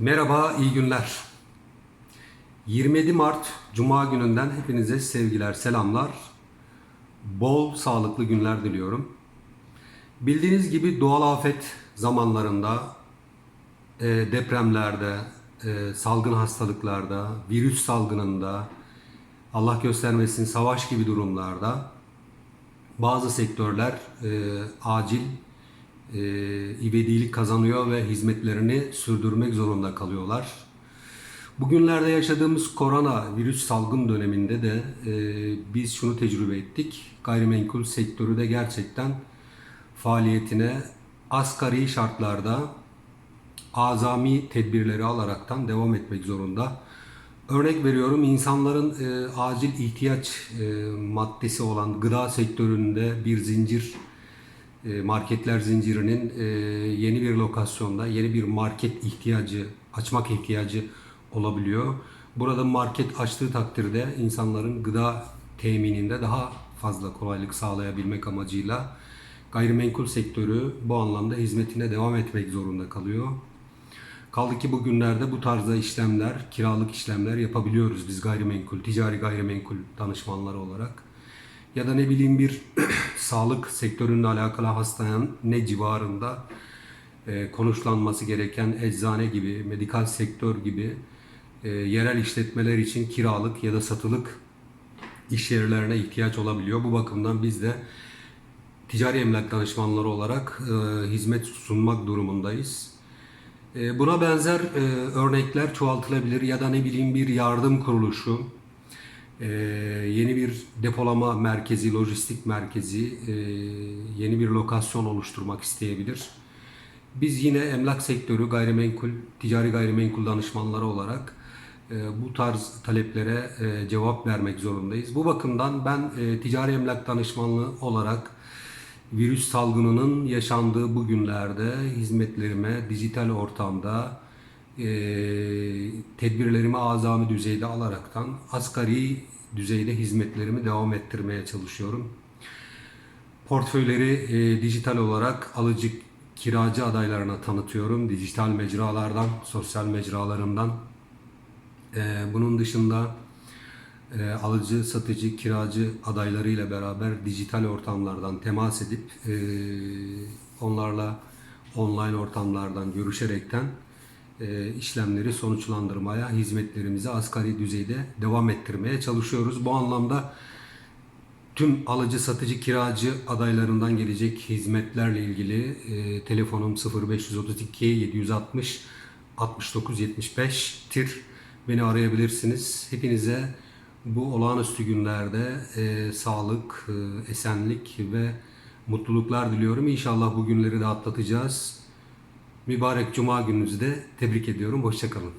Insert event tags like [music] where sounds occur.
Merhaba, iyi günler. 27 Mart Cuma gününden hepinize sevgiler, selamlar. Bol sağlıklı günler diliyorum. Bildiğiniz gibi doğal afet zamanlarında, e, depremlerde, e, salgın hastalıklarda, virüs salgınında, Allah göstermesin savaş gibi durumlarda bazı sektörler e, acil e, ivedilik kazanıyor ve hizmetlerini sürdürmek zorunda kalıyorlar. Bugünlerde yaşadığımız korona virüs salgın döneminde de e, biz şunu tecrübe ettik. Gayrimenkul sektörü de gerçekten faaliyetine asgari şartlarda azami tedbirleri alaraktan devam etmek zorunda. Örnek veriyorum insanların e, acil ihtiyaç e, maddesi olan gıda sektöründe bir zincir marketler zincirinin e, yeni bir lokasyonda yeni bir market ihtiyacı açmak ihtiyacı olabiliyor. Burada market açtığı takdirde insanların gıda temininde daha fazla kolaylık sağlayabilmek amacıyla gayrimenkul sektörü bu anlamda hizmetine devam etmek zorunda kalıyor. Kaldı ki bugünlerde bu tarzda işlemler, kiralık işlemler yapabiliyoruz biz gayrimenkul, ticari gayrimenkul danışmanları olarak. Ya da ne bileyim bir [clears throat] sağlık sektörünle alakalı hastane ne civarında e, konuşlanması gereken eczane gibi, medikal sektör gibi e, yerel işletmeler için kiralık ya da satılık iş yerlerine ihtiyaç olabiliyor. Bu bakımdan biz de ticari emlak danışmanları olarak e, hizmet sunmak durumundayız. E, buna benzer e, örnekler çoğaltılabilir ya da ne bileyim bir yardım kuruluşu, e, yeni bir depolama merkezi, lojistik merkezi, e, yeni bir lokasyon oluşturmak isteyebilir. Biz yine emlak sektörü, gayrimenkul, ticari gayrimenkul danışmanları olarak e, bu tarz taleplere e, cevap vermek zorundayız. Bu bakımdan ben e, ticari emlak danışmanlığı olarak virüs salgınının yaşandığı bu günlerde hizmetlerime dijital ortamda e, tedbirlerimi azami düzeyde alaraktan asgari düzeyde hizmetlerimi devam ettirmeye çalışıyorum. Portföyleri e, dijital olarak alıcı kiracı adaylarına tanıtıyorum. Dijital mecralardan, sosyal mecralarımdan. E, bunun dışında e, alıcı, satıcı, kiracı adaylarıyla beraber dijital ortamlardan temas edip e, onlarla online ortamlardan görüşerekten işlemleri sonuçlandırmaya, hizmetlerimizi asgari düzeyde devam ettirmeye çalışıyoruz. Bu anlamda tüm alıcı, satıcı, kiracı adaylarından gelecek hizmetlerle ilgili e, telefonum 0532 760 69 75 tir beni arayabilirsiniz. Hepinize bu olağanüstü günlerde e, sağlık, e, esenlik ve mutluluklar diliyorum. İnşallah bu günleri de atlatacağız. Mübarek Cuma gününüzü de tebrik ediyorum. Hoşçakalın.